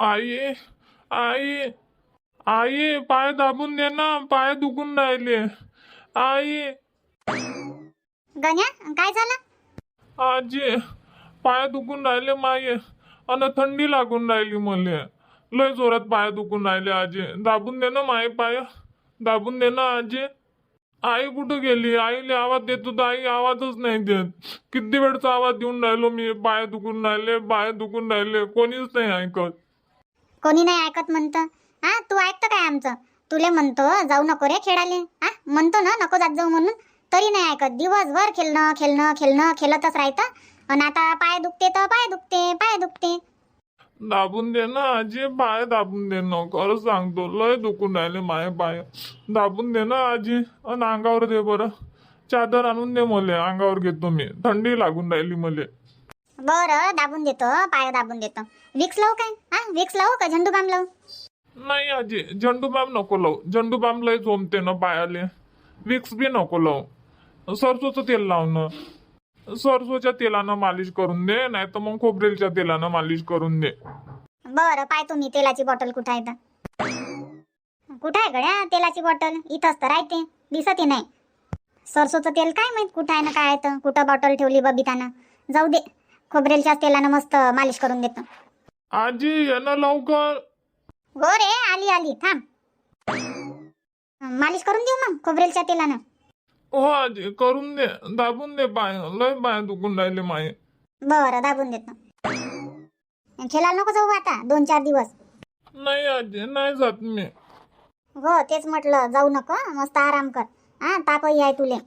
आई आई आई पाय दाबून दे ना पाय दुखून राहिले. आई. गण्या काय झालं? आजी पाय दुखून राहिले माये. अन थंडी लागून राहिली मले. लय जोरात पाय दुखून राहिले आजी. दाबून दे ना माये पाय. दाबून दे ना आजी. आई कुठं गेली? आईले आवाज देतो तर आई आवाजच नाही देत. किती वेळचा आवाज देऊन राहिलो मी. पाय दुखून राहिले पाय दुखून राहिले. कोणीच नाही ऐकत. कोणी नाही ऐकत म्हणतं. हा तू ऐकतं काय आमचं? तुले म्हणतो जाऊ नको रे खेळाले हा म्हणतो ना नको जात जाऊ म्हणून. तरी नाही ऐकत. दिवसभर खेळणं खेळणं खेळणं खेळतच राहतं. आणि आता पाय दुखते तर पाय दुखते पाय दुखते. दाबून दे ना आजी. पाय दाबून दे ना खरं सांगतो लय दुखून राहिले माय पाय. दाबून दे ना आजी. अन अंगावर दे बरं. चादर आणून दे मले. अंगावर घेतो मी. थंडी लागून राहिली मले. बरं दाबून देतो पाय दाबून देतो. विक्स लावू काय? हा विक्स लावू का? झंडू बाम लावू? नाही आजी झंडू बाम नको लावू. झंडू बाम लय झोमते ना पायाले विक्स बी नको लावू. सरसोचं तेल लावणं सरसोच्या तेलानं मालिश करून दे नाही तर मग खोबरेलच्या तेलानं मालिश करून दे. बरं पाय तुम्ही तेलाची बॉटल कुठं आहे कुठं आहे गड्या तेलाची बॉटल इथंच तर राहते दिसत नाही. सरसोचं तेल काय माहीत कुठं आहे ना काय आहे तर? कुठं बॉटल ठेवली बबितानं? जाऊ दे. खोबरेलच्या तेलानं मस्त मालिश करून देतो. आजी ये ना लवकर. हो रे आली आली थांब. मालिश करून देऊ मग खोबरेलच्या तेलानं. हो आजी करून दे दाबून दे पाय. लय पाय दुखून राहिले माये. बरं दाबून देतो. खेळायला नको जाऊ आता दोन चार दिवस. नाही आजी नाही जात मी. हो तेच म्हटलं जाऊ नको मस्त आराम कर. हा तापही आहे तुले.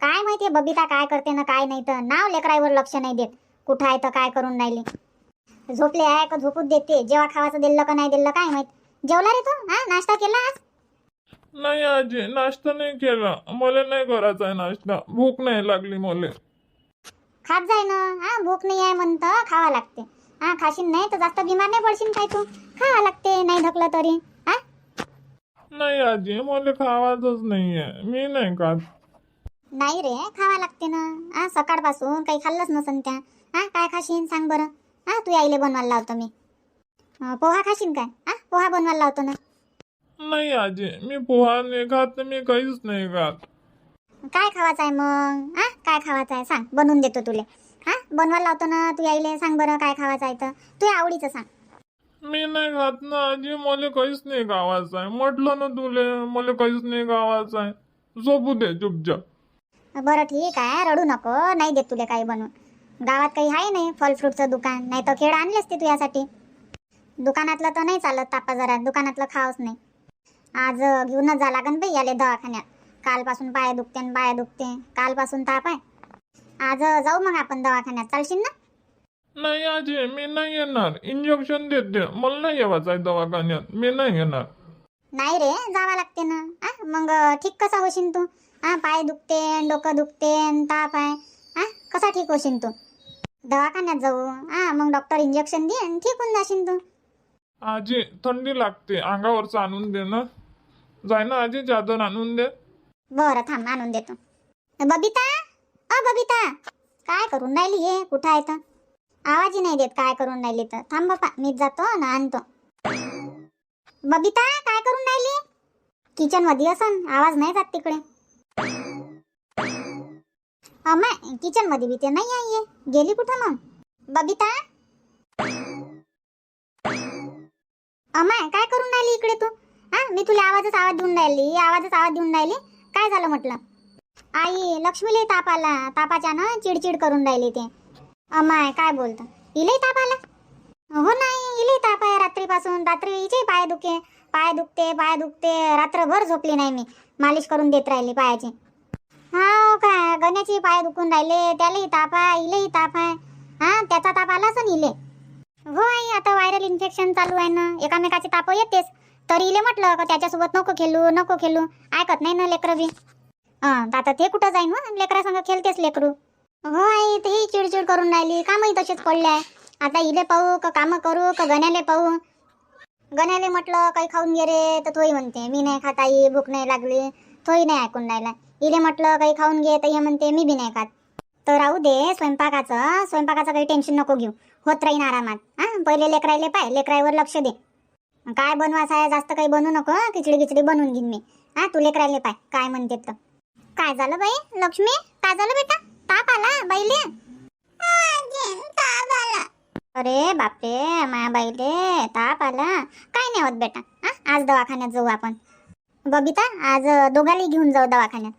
काय माहितीये बबिता काय करते ना काय नाही तर नाव लेकराईवर लक्ष नाही देत. कुठं आहे तर काय करून राहिले? झोपले आहे का? झोपूच देते. जेव्हा खावाचं दिलं का नाही दिलं काय माहीत? जेवला रे तू? हा? नाश्ता केला आज? नाही आजी नाश्ता नाही केला. मला नाही करायचा आहे नाश्ता. भूक नाही लागली मला. खात जाय ना. हा भूक नाही आहे म्हणतं खावा लागते. हा खाशील नाही तर जास्त बिमार नाही पडशील काय तू? खावा लागते नाही धकलं तरी. हा? नाही आजी मला खावायचंच नाहीये. मी नाही खात. नाही रे खावा लागते ना. हा सकाळपासून काही खाल्लंच नसन त्या. हा काय खाशीन? सांग बरं. हा तू आईले बनवायला लावतो मी. अं, पोहा खाशीन काय? हा पोहा बनवायला लावतो ना. नाही आजी मी पोहा नाही खात तर मी काहीच नाही खात. काय खावाचं आहे मग? हा काय खावाचं आहे सांग बनवून देतो तुले. हा बनवायला लावतो ना तू आईले सांग बरं काय खावाचं आहे तर. तू आवडीचं सांग. मी नाही खात ना आजी मला काहीच नाही गावाचं आहे म्हटलं ना तुले मला काहीच नाही गावाचं आहे झोपू दे चुपचाप. बरं ठीक आहे रडू नको. नाही देत तुले काही बनवून. गावात काही आहे नाही फल फ्रूटचं दुकान नाही तर खेळ आणले असते तुझ्यासाठी दुकानातलं तर नाही चालत तापा जरा दुकानातलं खावच नाही. आज घेऊनच जा लागन बाई याले दवाखान्यात. कालपासून पाय दुखते न पाय दुखते. कालपासून ताप आहे. आज जाऊ मग आपण दवाखान्यात. चालशील ना? नाही आजी मी नाही येणार. इंजेक्शन देते मला नाही येवायचं आहे दवाखान्यात. मी नाही येणार. नाही रे जावा लागते ना. आ मग ठीक कसा होशील तू? हा पाय दुखते डोकं दुखते ताप आहे. कसा ठीक होशील तू? दवाखान्यात जाऊ. हा मग डॉक्टर इंजेक्शन दे आणि ठीक होऊन जाशील तू. आजी थंडी लागते. अंगावरचं आणून दे ना. जाय ना आजी चादर आणून दे. बरं थांब आणून देतो. बबिता? अ बबिता. काय करून राहिली हे? कुठं आहे तर? आवाजही नाही देत काय करून राहिली तर. थांब बापा मीच जातो ना आणतो. बबिता काय करून राहिली? किचनमध्ये असन. आवाज नाही जात तिकडे. अमाय किचनमध्ये बी ते नाही आहे हे. गेली कुठं मग? बबिता? अमाय काय करून राहिली इकडे तू? हा मी तुला आवाजच आवाज देऊन राहिली आवाजच आवाज देऊन राहिली. काय झालं म्हटलं? आई लक्ष्मीला ताप आला. तापाच्या ना चिडचिड करून राहिली ते. अमाय काय बोलतं? इले ताप आला? हो नाही इले ताप आहे रात्रीपासून. रात्री हिचे पाय दुखे. पाय दुखते पाय दुखते. रात्रभर झोपली नाही मी. मालिश करून देत राहिली पायाची. हा हो काय गण्याची पाय दुखून राहिले त्यालाही ताप आहे इलेही ताप आहे. हा त्याचा ताप आला असं इले. हो आई आता व्हायरल इन्फेक्शन चालू आहे ना. एकामेकाचे ताप येतेच. तरी इले म्हटलं का त्याच्यासोबत नको खेळू नको खेळू. ऐकत नाही ना लेकरं बी. आता ते कुठं जाईन हो? लेकरा संग खेळतेच लेकरू. हो आई ते चिडचिड करून राहिली. कामही तसेच पडले आहे आता इले पाहू का कामं करू का गण्याले पाहू? गण्याले म्हटलं काही खाऊन घे रे. तर तोही म्हणते मी नाही खात आई भूक नाही लागली. तोही नाही ऐकून राहिला. इले म्हटलं काही खाऊन घे. तर हे म्हणते मी बी नाही खात. तर राहू दे स्वयंपाकाचं स्वयंपाकाचं काही टेन्शन नको घेऊ. होत राहीन आरामात. हा पहिले लेकरायले पाय लेकराईवर लक्ष दे. काय बनवायचं आहे जास्त काही बनवू नको खिचडी खिचडी बनवून घेईन मी. हा तू लेकरायले पाय काय म्हणते तर. काय झालं बाई लक्ष्मी? काय झालं बेटा? ताप आला बाईले? अरे बापरे माया बाईले ताप आला. काय नाही होत बेटा. हा आज दवाखान्यात जाऊ आपण. बबिता आज दोघांनी घेऊन जाऊ दवाखान्यात.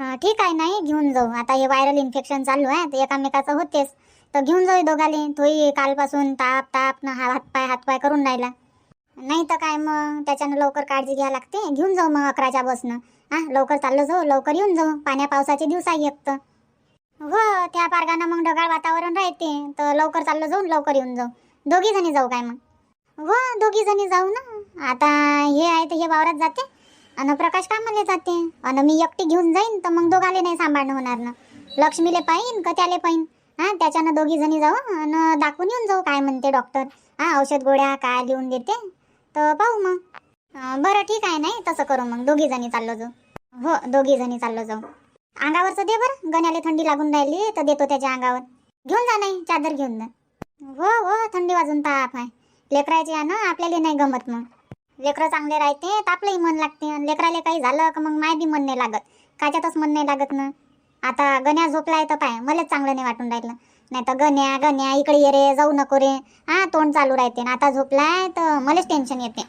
ठीक आहे नाही घेऊन जाऊ. आता हे व्हायरल इन्फेक्शन चालू आहे तर एकामेकाचं होतेच. तर घेऊन जाऊ दोघाले. तोही कालपासून ताप ताप न हा हातपाय हातपाय करून राहिला. नाही तर काय मग? त्याच्यानं लवकर काळजी घ्यावी लागते. घेऊन जाऊ मग अकराच्या बसनं. हा लवकर चाललो जाऊ. लवकर येऊन जाऊ. पाण्या पावसाचे दिवस आहे एक तर. हो त्या पारगानं मग ढगाळ वातावरण राहते. तर लवकर चाललो जाऊ लवकर येऊन जाऊ. दोघी जणी जाऊ काय मग? हो दोघी जणी जाऊ ना. आता हे आहे तर हे वावरात जाते. आणि प्रकाश कामाला जाते. अन मी एकटी घेऊन जाईन तर मग दोघाले नाही सांभाळणं होणार ना. लक्ष्मीले पाहिन का त्याले पाहिन? हा त्याच्यानं दोघी जणी जाऊ आणि दाखवून येऊन जाऊ काय म्हणते डॉक्टर हा औषध गोळ्या काय लिहून देते? तर पाहू मग. बरं ठीक आहे नाही तसं करू मग. दोघी जणी चाललो जाऊ. हो दोघी जणी चाललो जाऊ. अंगावरचं दे बरं. गण्याला थंडी लागून राहिली तर देतो त्याच्या अंगावर. घेऊन जा नाही चादर घेऊन जा. हो हो थंडी वाजून ताप आहे लेकरायची आहे ना आपल्याला नाही गमत मग. लेकरं चांगले राहते तर आपलंही मन लागते. आणि लेकराले काही झालं का मग माय बी मन नाही लागत. काच्यातच मन नाही लागत ना. आता गण्या झोपलाय तर पाय मलाच चांगलं नाही वाटून राहिलं. नाही तर गण्या गण्या इकडे ये रे जाऊ नको रे. हा तोंड चालू राहते. ना आता झोपलाय तर मलाच टेन्शन येते.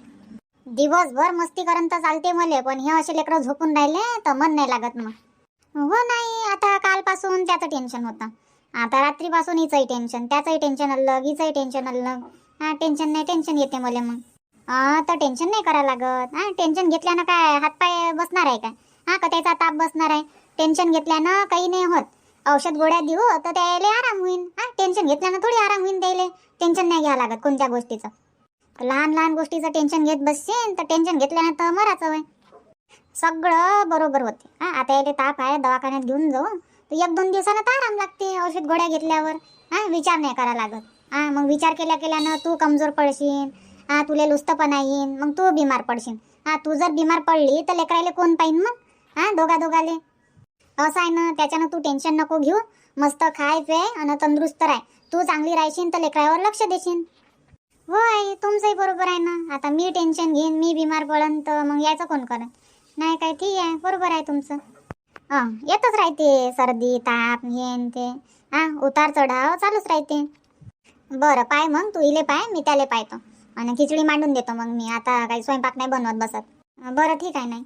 दिवसभर मस्ती करन तर चालते मले पण हे असे लेकरं झोपून राहिले तर मन नाही लागत मग हो नाही आता कालपासून त्याचं टेन्शन होतं. आता रात्रीपासून हिचंही टेन्शन त्याचंही टेन्शन अलग हिचंही टेन्शन अलग हा टेन्शन नाही टेन्शन येते मला मग. हा तर टेन्शन नाही करावं लागत. हा टेन्शन घेतल्यानं काय हातपाय बसणार आहे काय? हा का त्याचा ताप बसणार आहे. टेन्शन घेतल्यानं काही नाही होत. औषध गोळ्या देऊ तर त्याला आराम होईल हा टेन्शन घेतल्यानं थोडी आराम होईल त्याला. टेन्शन नाही घ्यावं लागत कोणत्या गोष्टीचं. लहान लहान गोष्टीचं टेन्शन घेत बसशील तर टेन्शन घेतल्यानं तर मराचं वय सगळं बरोबर होते. हा आता याले ताप आहे दवाखान्यात घेऊन जाऊ. तर एक दोन दिवसानं तर आराम लागते औषध गोळ्या घेतल्यावर. हा विचार नाही करा लागत. हा मग विचार केल्या केल्यानं तू कमजोर पडशील. हा तुला लुस्तपणा येईन मग तू बिमार पडशील. हा तू जर बिमार पडली तर लेकरायले कोण पाहिन मग? हा दोघा दोघाले असं आहे ना त्याच्यानं तू टेन्शन नको घेऊ. मस्त खाय पे आणि तंदुरुस्त राह. तू चांगली राहशील तर लेकरावर लक्ष देशील. हो आई तुमचंही बरोबर आहे ना. आता मी टेन्शन घेईन मी बिमार पडन तर मग यायचं कोण करेन? नाही काय ठीक आहे बरोबर आहे तुमचं. हां येतच राहते सर्दी ताप हे ते. हां उतार चढाव चालूच राहते. बरं पाय मग तू इले पाय मी त्याले पाहतो. आणि खिचडी मांडून देतो मग मी. आता काही स्वयंपाक नाही बनवत बसत. बरं ठीक आहे नाही.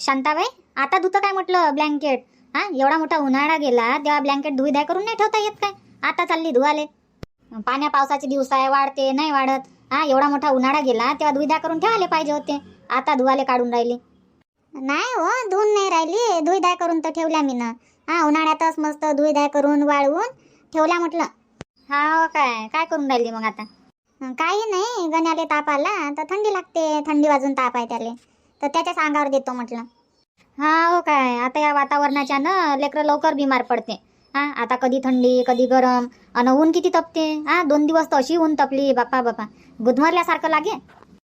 शांताबाई आता धुतं काय म्हटलं? ब्लँकेट. हा एवढा मोठा उन्हाळा गेला तेव्हा ब्लँकेट धुई द्या करून नाही ठेवता येत काय? आता चालली धुवाले. पाण्या पावसाचे दिवस आहे वाढते नाही वाढत. हा एवढा मोठा उन्हाळा गेला तेव्हा धुई द्या करून ठेवायला पाहिजे होते. आता धुवाले काढून राहिले. नाही हो धुवून नाही राहिली. धुई द्या करून तर ठेवल्या मी ना. हा उन्हाळ्यातच मस्त धुई द्या करून वाळवून ठेवल्या म्हटलं. हा काय? काय करून राहिली मग आता? काही नाही. गण्याले ताप आला तर थंडी लागते. थंडी वाजून ताप आहे त्याले. तर त्याच्याच अंगावर देतो म्हटलं. हा हो काय? आता या वातावरणाच्या ना लेकरं लवकर बिमार पडते. हा आता कधी थंडी कधी गरम. अन ऊन किती तपते? हा दोन दिवस तर अशी ऊन तपली. बापा बापा गुदमरल्यासारखं लागे.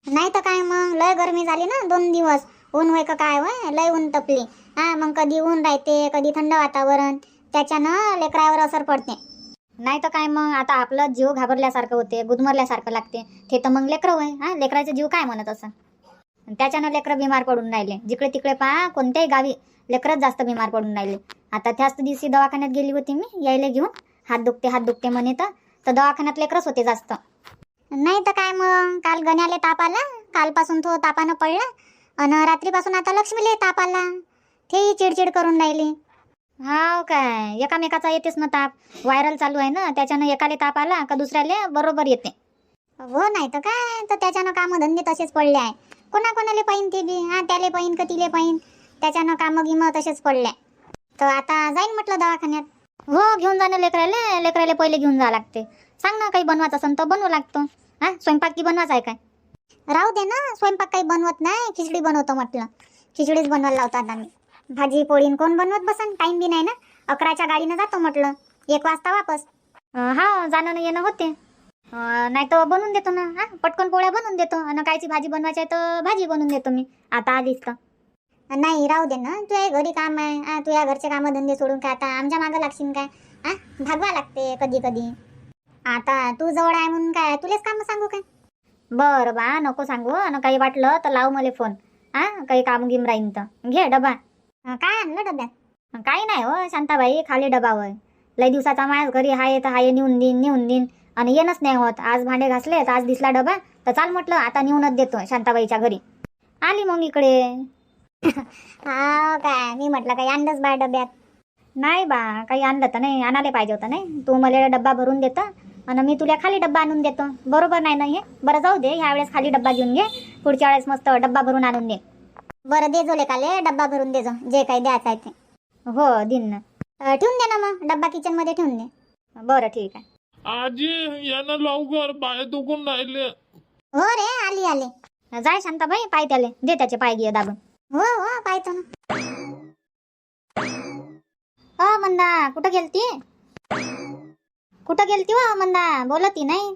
नाही तर काय मग? लय गरमी झाली ना दोन दिवस. ऊन होय का काय होय? लय ऊन तपली. हा मग कधी ऊन राहते कधी थंड वातावरण. त्याच्यानं लेकरावर असर पडते. नाही तर काय मग? आता आपलं जीव घाबरल्यासारखं होते गुदमरल्यासारखं लागते. ते तर मग लेकरं होय हा? लेकराचे जीव काय म्हणत असं? त्याच्यानं लेकरं बिमार पडून राहिले. जिकडे तिकडे पहा कोणत्याही गावी लेकरच जास्त बिमार पडून राहिले. आता त्याच दिवशी दवाखान्यात गेली होती मी यायला घेऊन. हात दुखते हात दुखते म्हणे तर. तर दवाखान्यात लेकरच होते जास्त. नाही तर काय मग? काल गण्याले ताप आला कालपासून तो तापानं पडला. आणि रात्रीपासून आता लक्ष्मीले ताप आला. तेही चिडचिड करून राहिली. हाव काय? एकामेकाचा येतेच ना ताप. व्हायरल चालू आहे ना त्याच्यानं एकाले ताप आला का दुसऱ्याले बरोबर येते. हो नाही तर काय? तर त्याच्यानं कामं धंदे तसेच पडले आहे. कोणा कोणाले पाहिन ते बी? हा त्याले पाहिन का तिले पाहिन? त्याच्यानं कामं गिमं तसेच पडले. तर आता जाईन म्हटलं दवाखान्यात. हो घेऊन जाणं लेकराले. लेकराले पहिले घेऊन जावं लागते. सांग ना काही बनवायचं असेल तर बनवू लागतो. हा स्वयंपाक की बनवायचा आहे काय? राहू दे ना. स्वयंपाक काही बनवत नाही. खिचडी बनवतो म्हटलं. खिचडीच बनवायला लावतात आम्ही. भाजी पोळीन कोण बनवत बसन? टाइम बी नाही ना? अकराच्या गाडीनं जातो म्हटलं. एक वाजता वापस. हा जाणं येणं होते. नाही तर बनवून देतो ना हा? पटकन पोळ्या बनवून देतो. आणि कायची भाजी बनवायची आहे तर भाजी बनवून देतो मी. आता आलीच तर. नाही राहू दे ना. तुझ्या घरी काम आहे. हा तुझ्या घरचे कामं धंदे सोडून काय आता आमच्या मागं लागशील काय? आ भागवा लागते कधी कधी. आता तू जवळ आहे म्हणून काय? तुलेच काम सांगू काय? बरं बा नको सांगू. आणि काही वाटलं तर लाव मला फोन. हा काही काम गिम राहीन तर. घे डबा. काय आणलं डब्यात? काही नाही हो शांताबाई खाली डबा होय लय दिवसाचा माझ्याच घरी हाय तर हाय नेऊन देईन नेऊन देईन आणि येणंच नाही होत. आज भांडे घासले तर आज दिसला डबा. तर चाल म्हटलं आता नेऊनच देतो शांताबाईच्या घरी. आली मग इकडे. हा काय? मी म्हटलं काही आणलंच बा डब्यात. नाही बा काही आणलं तर नाही आणायला पाहिजे होतं नाही. तू मला डब्बा भरून देतं आणि मी तुला खाली डब्बा आणून देतो. बरोबर नाही ना हे? बरं जाऊ दे ह्या वेळेस खाली डब्बा घेऊन घे. पुढच्या वेळेस मस्त डब्बा भरून आणून दे. बरं दे जो काले डब्बा भरून दे जो जे काही द्यायचं आहे ते. हो दिन. ना अं, ठेवून दे ना मग डब्बा किचनमध्ये ठेवून दे. बरं ठीक आहे. आजी यानं लवकर पाय दुखून राहिले. हो रे आली आली. जाय शांताबाई पाय त्याले. दे त्याचे पाय घे दाबून. हो हो पायतो ना. हो मंदा कुठं गेलती? कुठं गेलती हो मंदा? बोलती नाही.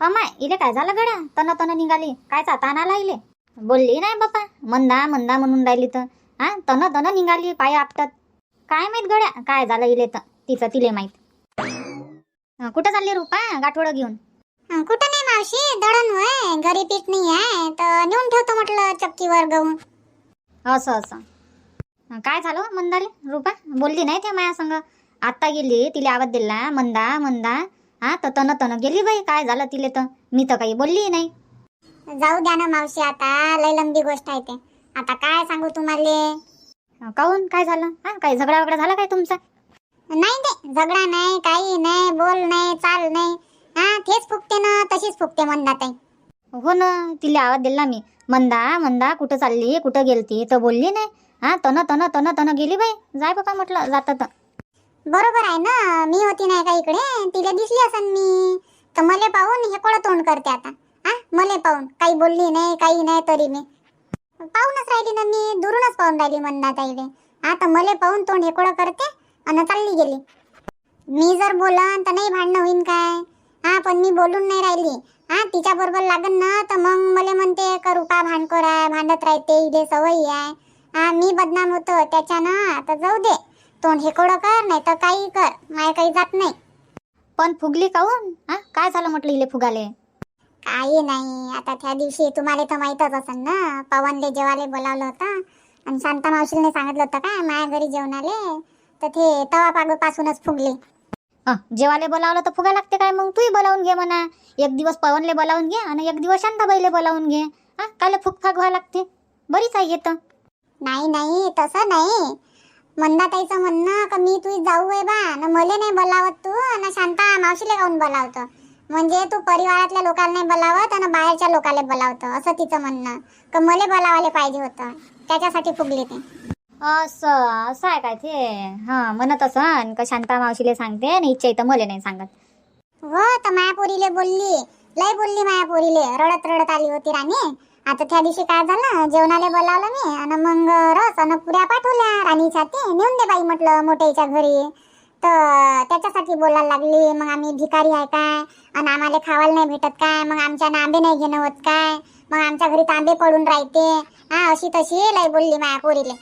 अमाय इले काय झालं गड्या? तन तन निघाली कायचा ताना लाईले बोलली नाही बापा मंदा मंदा म्हणून राहिली तर. हा तन तन निघाली पाय आपटत. काय माहीत गड्या काय झालं इले तर? तिचं तिले माहीत. कुठं चालली रुपा? गाठोडं घेऊन. कुठं नाही मावशी दळण होय घरी पीठ नाही आहे तर नेऊन ठेवतो म्हटलं चक्कीवर गहू. असं असं. काय झालं हो मंदाले? रुपा बोलली नाही त्या माया संग. आता गेली तिला आवाज दिला मंदा मंदा. हा तर तन तन गेली बाई काय झालं तिले तर? मी तर काही बोलली नाही. जाऊ द्या ना मावशी आता लय लंबी गोष्ट आहे ते. आता काय सांगू तुम्हाला? काऊन काय झालं? हा काही झगडा वगडा झाला काय तुमचा? नाही ते झगडा नाही काही नाही बोल नाही चाल नाही. हा तेच फुकते ना तशीच फुकते मंदाताई हो ना तिला आवाज दिला मी. मंदा मंदा कुठं चालली? कुठं गेलती? तर बोलली नाही. हा तन तन तन तन गेली बाई. जाय बाबा म्हटलं जात तर. बरोबर आहे ना मी होती नाही का इकडे? तिला दिसली असन मी. तर मले पाहून हे कोण तोंड करते आता. हा? मले पाहून. काही बोलली नाही काही नाही तरी मी. पाहूनच राहिली ना मी. दुरूनच पाहून राहिली म्हणणार हा तर मले पाहून तोंड हेकोळं करते आणि चालली गेली. मी जर बोलन तर नाही भांडणं होईन काय? हा पण मी बोलून नाही राहिली. हा तिच्या बरोबर लागन ना तर मग मला म्हणते का रुपा आहे? भांडत राहते इथे सवयी आहे. हा मी बदनाम होतो. त्याच्यानं आता जाऊ दे. तोंड हेकोडं कर नाही तर काही कर. माय काही जात नाही. पण फुगली काऊन? हा काय झालं म्हटलं इले फुगाले? काही नाही. आता त्या दिवशी तुम्हाला तर माहीतच असेल ना पवनले जेवाले बोलावलं होतं. आणि शांता मावशीने सांगितलं होतं का माझ्या घरी जेवणाले. तर ते तवा पागो पासूनच फुगले जेवाले बोलावलं तर फुगा लागते काय मग? तूही बोलावून घे म्हणा. एक दिवस पवनले बोलावून घे आणि एक दिवस शांताबाईले बोलावून घे. हा कायले फुक फाक व्हावं लागते. बरीच आहे येतं नाही नाही तसं नाही. मंदाताईचं म्हणणं का मी तुझी जाऊ आहे बा. न मले नाही बोलावत तू. आणि शांता मावशीले काऊन बोलावतं? म्हणजे तू परिवारातल्या लोकांना नाही बोलावत आणि बाहेरच्या लोकांना बोलावतं असं तिचं म्हणणं. का मले बोलावाले पाहिजे होतं? त्याच्यासाठी फुगले ते असं असं आहे काय ते? हा म्हणत असं का शांता मावशीले सांगते आणि इच्छा इथं मले नाही सांगत. हो तर मायापोरीले बोलली. लय बोलली मायापोरीले. रडत रडत आली होती राणी. आता त्या दिवशी काय झालं? जेवणाला बोलावलं मी. आणि मग रस आणि पुऱ्या पाठवल्या राणीच्या ते नेऊन दे बाई म्हटलं मोठ्याच्या घरी. तर त्याच्यासाठी बोलायला लागली. मग आम्ही भिकारी आहे काय? आणि आम्हाला खावायला नाही भेटत काय? मग आमच्या आंबे नाही घेणं होत काय? मग आमच्या घरी तांबे पडून राहते. हा अशी तशी लय बोलली माया पोरीले.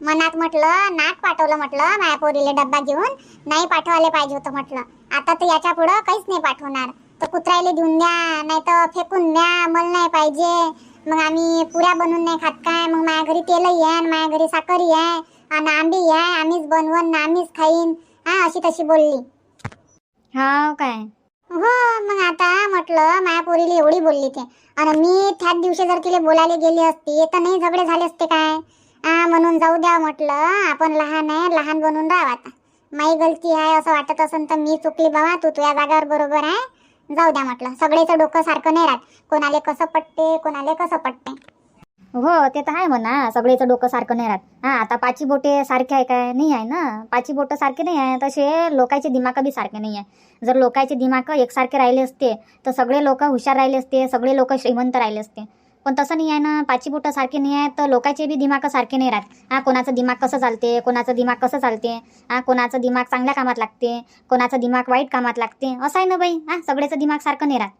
मनात म्हटलं नाक पाठवलं म्हटलं माया पोरीले डब्बा घेऊन. नाही पाठवायला पाहिजे होतं म्हटलं. आता तर याच्या पुढं काहीच नाही पाठवणार. तर कुत्र्याला देऊन द्या नाही तर फेकून द्या मला नाही पाहिजे. मग आम्ही पुऱ्या बनवून नाही खात काय? मग माझ्या घरी तेलही आहे आणि माझ्या घरी साखरही आहे आणि आंबी आहे. आम्हीच बनवून आम्हीच खाईन. हा अशी तशी बोलली. हा काय? हो मग आता म्हटलं माया पोरीला एवढी बोलली ते. आणि मी त्याच दिवशी जर तिला बोलायला गेली असती तर नाही झगडे झाले असते काय? हा म्हणून जाऊ द्या म्हटलं आपण लहान आहे लहान बनून राहा आता. माई गलती आहे असं वाटत असेल तर मी चुकली बाबा तू तुझ्या जागावर बरोबर आहे. जाऊ द्या म्हटलं सगळेचं डोकं सारखं नाही राहत. कोणाले कसं पटते कोणाले कसं पटते. हो ते तर आहे म्हणा. सगळेचं डोकं सारखं नाही राहत. हा आता पाची बोटे सारखे आहे काय? नाही आहे ना? पाची बोटं सारखे नाही आहे. तसे लोकांचे दिमाग बी सारखे नाही आहे. जर लोकांचे दिमाग एकसारखे राहिले असते तर सगळे लोक हुशार राहिले असते सगळे लोक श्रीमंत राहिले असते. पण तसं नाही आहे ना. पाची बोटं सारखे नाही आहे तर लोकांचे बी दिमाग सारखे नाही राहत. हा कोणाचं दिमाग कसं चालते? कोणाचं दिमाग कसं चालते? हा कोणाचं दिमाग चांगल्या कामात लागते? कोणाचं दिमाग वाईट कामात लागते? असं आहे ना बाई. हा सगळ्याचं दिमाग सारखं नाही राहत.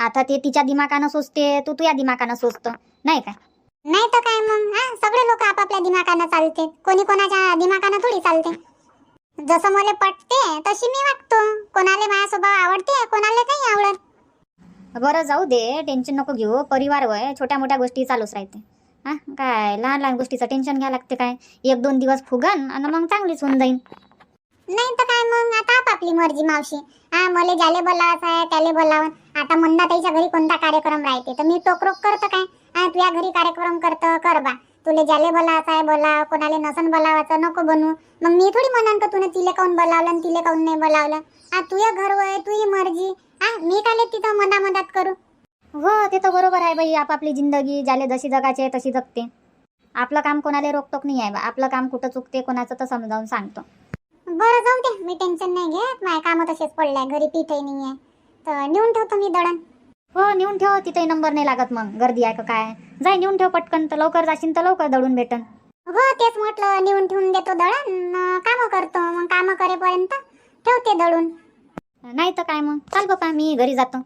आता ते तिच्या दिमागानं सोचते तू तुझ्या दिमागानं सोचतं नाही काय नाही तर काय मग हा? सगळे लोक आपापल्या दिमागानं चालते. कोणी कोणाच्या दिमागानं थोडी चालते. जसं मला पटते तशी मी वागतो. कोणाला माझा स्वभाव आवडते कोणाला नाही आवडत. बरं जाऊ दे. टेन्शन नको घेऊ. परिवार वय छोट्या मोठ्या गोष्टी चालूच राहते. हा? काय लहान लहान गोष्टीचं टेन्शन घ्या लागते काय? एक दोन दिवस फुगन आणि मग चांगलीच होऊन जाईन. नाही तर काय मग आता आपापली मर्जी मावशी. हा मला ज्याले बोलावायचं आहे त्याले बोलावं. आता मंदाताईच्या घरी कोणता कार्यक्रम राहते? तर मी टोकरोक करतो काय? हा तुझ्या घरी कार्यक्रम करतो कर बा. तुले ज्याले बोलावायचं आहे बोला कोणाला नसन बोलावायचं नको बनू मग मी थोडी म्हणान का तुने तिले काऊन बोलावलं आणि तिले काऊन नाही बोलावलं? हा तुझ्या घर वय तुझी मर्जी. हा मी काले तिथं मना मदत करू? हो ते तर बरोबर आहे बाई. आपापली जिंदगी ज्याले जशी जगाची आहे तशी जगते. आपलं काम कोणाला रोकटोक नाही आहे बा. आपलं काम कुठं चुकते कोणाचं तर समजावून सांगतो. बरं जाऊ दे. मी टेन्शन नाही घेत. माझ्या कामं तसेच पडलंय. घरी पीठही नाही आहे तर नेऊन ठेवतो मी दळण. हो नेऊन ठेव तिथेही नंबर नाही लागत मग. गर्दी आहे का काय? जाय नेऊन ठेव पटकन. तर लवकर जाशील तर लवकर दळून भेटन. हो तेच म्हटलं नेऊन ठेवून देतो दळण. काम करतो. मग काम करेपर्यंत ठेवते दळून. नाही तर काय मग? चाल बापा मी घरी जातो.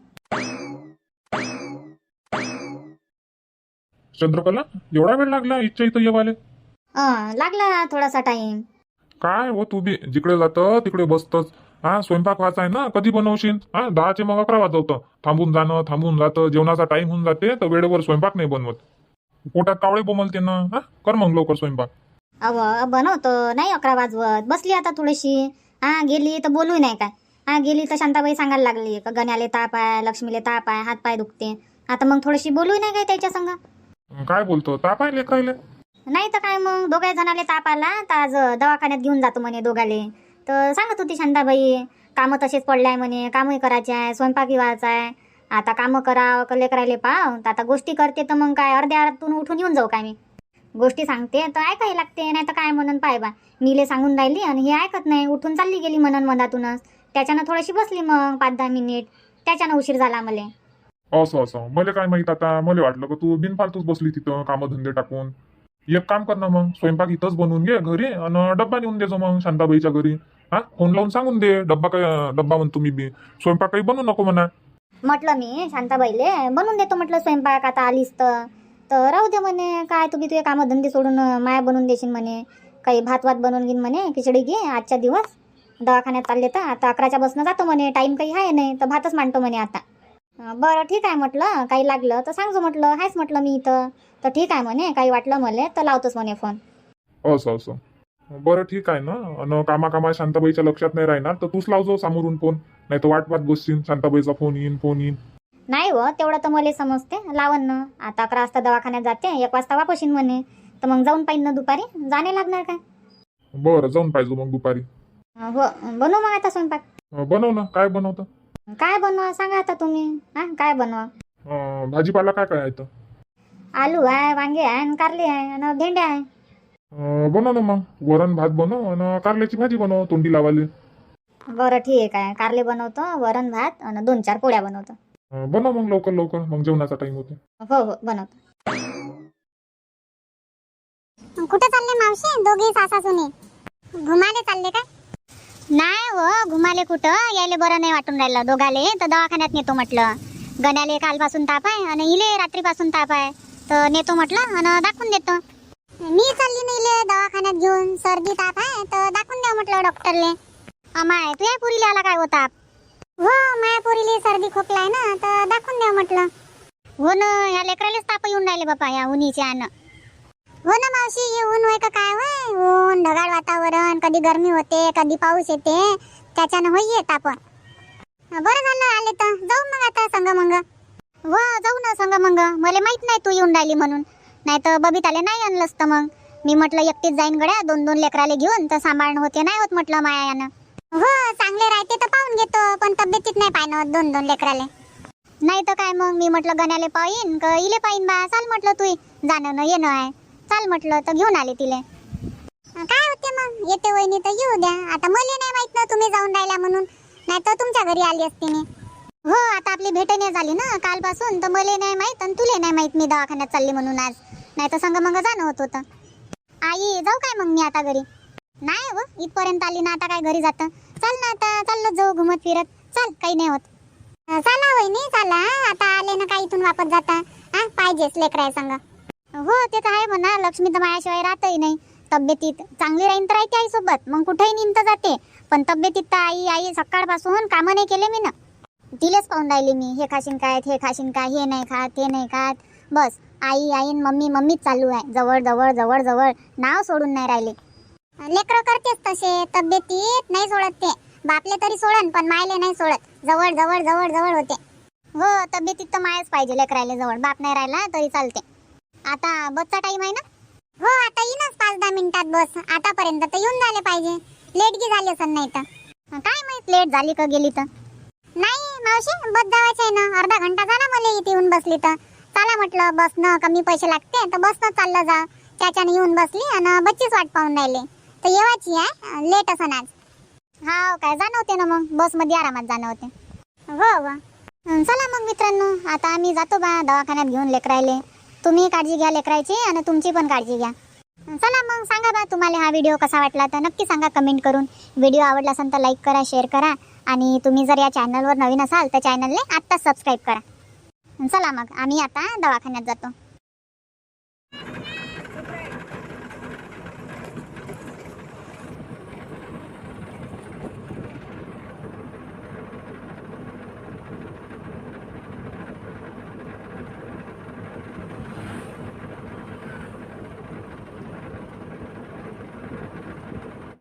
चंद्रकला एवढा वेळ लागला इच्छा इथं येवाले? अं, लागला थोडासा टाइम काय हो तू बी? जिकडे जातं तिकडे बसतच हा स्वयंपाक व्हायचा आहे ना कधी बनवशील? हा दहाचे मग अकरा वाजवतं. थांबून जाणं थांबून जातं जेवणाचा टाइम होऊन जाते तर वेळेवर स्वयंपाक नाही बनवत. पोटात कावळे बोमलते ना हा कर मग लवकर स्वयंपाक. अव बनवतो नाही अकरा वाजवत. बसली आता थोडीशी. हा गेली तर बोलू नाही काय. हा गेली तर शांताबाई सांगायला लागली का गण्याले ताप आहे लक्ष्मीले ताप आहे हात पाय दुखते. आता मग थोडीशी बोलू नाही काय त्याच्या संग? काय बोलतो? ताप आहे लेकरायले? नाही तर काय मग? दोघाही जणाले ताप आला तर आज दवाखान्यात घेऊन जातो म्हणे दोघाले. तर सांगत होती शांताबाई कामं तसेच पडले आहे म्हणे कामही करायचे आहे स्वयंपाकही व्हायचा आहे आता कामं करा का लेकरायले पाव. तर आता गोष्टी करते तर मग काय अर्ध्या अर्ध्यातून उठून येऊन जाऊ काय मी? गोष्टी सांगते तर ऐकायला लागते नाही तर काय म्हणून पाय बा. मीले सांगून राहिली आणि हे ऐकत नाही उठून चालली गेली म्हणून मनातूनच त्याच्यानं थोडीशी बसली मग पाच दहा मिनिट. त्याच्यानं उशीर झाला मला. असं असं. मला काय माहीत आता? मला वाटलं का तू बिनफालतूच बसली तिथं कामधंदे टाकून. एक काम कर ना मग स्वयंपाक इथंच बनवून घे घरी आणि डब्बा नेऊन देजो मग शांताबाईच्या घरी. हा? फोन लावून सांगून दे. डब्बा काय डब्बा म्हणतो मी बी. स्वयंपाक काही बनवू नको म्हणा. म्हटलं मी शांताबाईले बनवून देतो म्हटलं स्वयंपाक. आता आलीस तर. तर राहू दे म्हणे. काय तुम्ही तुझे कामं धंदे सोडून माया बनवून देशील म्हणे. काही भात वात बनवून घेईन म्हणे खिचडी घे आजच्या दिवस. दवाखान्यात चालले तर. आता अकराच्या बसनं जातो म्हणे. टाईम काही आहे नाही तर भातच मांडतो म्हणे आता. अं, बरं ठीक आहे म्हटलं. काही लागलं तर सांगतो म्हटलं. आहेच म्हटलं मी इथं. तर ठीक आहे म्हणे. काही वाटलं मला तर लावतोच म्हणे फोन. असं असं. बरं ठीक आहे ना. आणि कामा कामा शांताबाईच्या लक्षात नाही राहणार तर तूच लावजो समोरून फोन. नाही तर वाट वाट बसशील. शांताबाईचा फोन येईन फोन येईन. नाही हो तेवढं तर मला समजते. लावन ना आता अकरा वाजता दवाखान्यात जाते एक वाजता वापस येईन म्हणे. तर मग जाऊन पाहिजे ना दुपारी. जाणे लागणार काय? बरं जाऊन पाहिजे मग दुपारी. हो बनव मग आता स्वयंपाक. अं, बनव ना. काय बनवतं? काय बनवा सांगा आता तुम्ही. हा काय बनवा? अं, भाजीपाला काय काय आहे इथं? आलू आहे वांगे आहे आणि कारले आहे आणि भेंड्या आहे. बनव ना मग. वरण भात बनव आणि कारल्याची भाजी बनव तोंडी लावाले बरं ठीक आहे. कारले बनवतो वरण भात आणि दोन चार पोळ्या बनवतो. अं, बनव मग लवकर लवकर. मग जेवणाचा टाइम होते. हो हो बनवतो. कुठे चालले मावशी? दोघे सासा सुने. घुमाले चालले काय? नाही हो घुमाले कुठं? यायले बरं नाही वाटून राहिलं. दोघाले तर दवाखान्यात नेतो म्हटलं. गण्याले कालपासून ताप आहे आणि इले रात्रीपासून ताप आहे. तर नेतो म्हटलं आणि दाखवून देतो. मी चालली नाही दवाखान्यात घेऊन. सर्दी ताप आहे तर दाखवून द्या म्हटलं डॉक्टरले. अमाय तुझ्या पुरीला आला काय हो ताप? हो माया पुरीले सर्दी खोकला आहे ना तर दाखवून द्या म्हटलं. हो ना या लेकरालेच ताप येऊन राहिले बापा या उन्हीच्या आण. हो ना मावशी हे ऊन होय का काय होय? ऊन ढगाळ वातावरण कधी गरमी होते कधी पाऊस येते त्याच्यानं होई येत आपण बरं झालं आले तर. जाऊ मग आता संग मग हो जाऊ ना संग मग मला माहीत नाही तू येऊन राहिली म्हणून. नाही तर बबिताले नाही आणलं असतं मग. मी म्हटलं एकटीच जाईन गड्या दोन दोन लेकराले घेऊन तर सांभाळणं होते नाही होत म्हटलं माया यानं हो चांगले राहते तर पाहून घेतो पण तब्येतीत नाही पाहिनं होत दोन दोन लेकराले. नाही तर काय मग मी म्हटलं गण्याले पाहिन का इले पाहिन बा चाल म्हटलं तू जाणं न येणं आहे. चाल म्हटलं तर घेऊन आले तिले. काय होते मग? येते वहिनी तर येऊ द्या. आता मला नाही माहीत ना तुम्ही जाऊन राहिला म्हणून. नाही तर तुमच्या घरी आली असते मी. हो आता आपली भेट नाही झाली ना कालपासून तर मला नाही माहीत आणि तुले नाही माहीत मी दवाखान्यात चालली म्हणून आज. नाही तर संग मग जाणं होत होतं. आई जाऊ काय मग मी आता घरी? नाही हो इथपर्यंत आली ना आता काय घरी जातं? चल ना आता चाललो जाऊ घुमत फिरत. चल काही नाही होत. चाला चला वहिनी चला. आता आले ना काय इथून वापस जाता. हा पाहिजेच लेकराय संग. हो ते तर आहे म्हणा लक्ष्मी तर माझ्याशिवाय राहतही नाही. तब्येतीत चांगली राहीन तर राहते आईसोबत मग कुठेही निंत जाते. पण तब्येतीत तर आई आई सकाळपासून कामं नाही केले मी ना. तिलेच पाहून राहिली मी. हे खाशीन काय हे खाशीन काय हे नाही खात हे नाही खात. बस आई आई मम्मी मम्मीच चालू आहे. जवळ जवळ जवळ जवळ. नाव सोडून नाही राहिले. लेकरं करतेच तसे. तब्येतीत नाही सोडत ते. बापले तरी सोडन पण मायले नाही सोडत. जवळ जवळ जवळ जवळ होते. हो तब्येतीत तर मायच पाहिजे लेकरायला जवळ. बाप नाही राहिला तरी चालते. आता बसचा टाईम आहे ना? हो आता येईनच पाच दहा मिनिटात बस. आतापर्यंत तर येऊन झाले पाहिजे. लेट गी झाली असं नाही तर. काय माहीत लेट झाली का गेली तर? नाही मावशी बस जावायचं आहे ना. अर्धा घंटा झाला मला इथे येऊन बसली तर. चला म्हटलं बसनं कमी पैसे लागते तर बसनं चाललं जा. त्याच्यानं येऊन बसली आणि बच्चीच वाट पाहून राहिले. तर येवायची आहे लेट असं आज. हा हो, काय जाणं होते ना मग. बसमध्ये आरामात जाणं होते हो. हो चला मग मित्रांनो आता आम्ही जातो बा दवाखान्यात घेऊन लेकरायले. तुम्ही काळजी घ्या लेकरायची आणि तुमची पण काळजी घ्या. चला मग सांगा बा तुम्हाला हा व्हिडिओ कसा वाटला तर नक्की सांगा कमेंट करून. व्हिडिओ आवडला असेल तर लाईक करा शेअर करा. आणि तुम्ही जर या चॅनलवर नवीन असाल तर चॅनलने आत्ताच सबस्क्राईब करा. चला मग आम्ही आता दवाखान्यात जातो.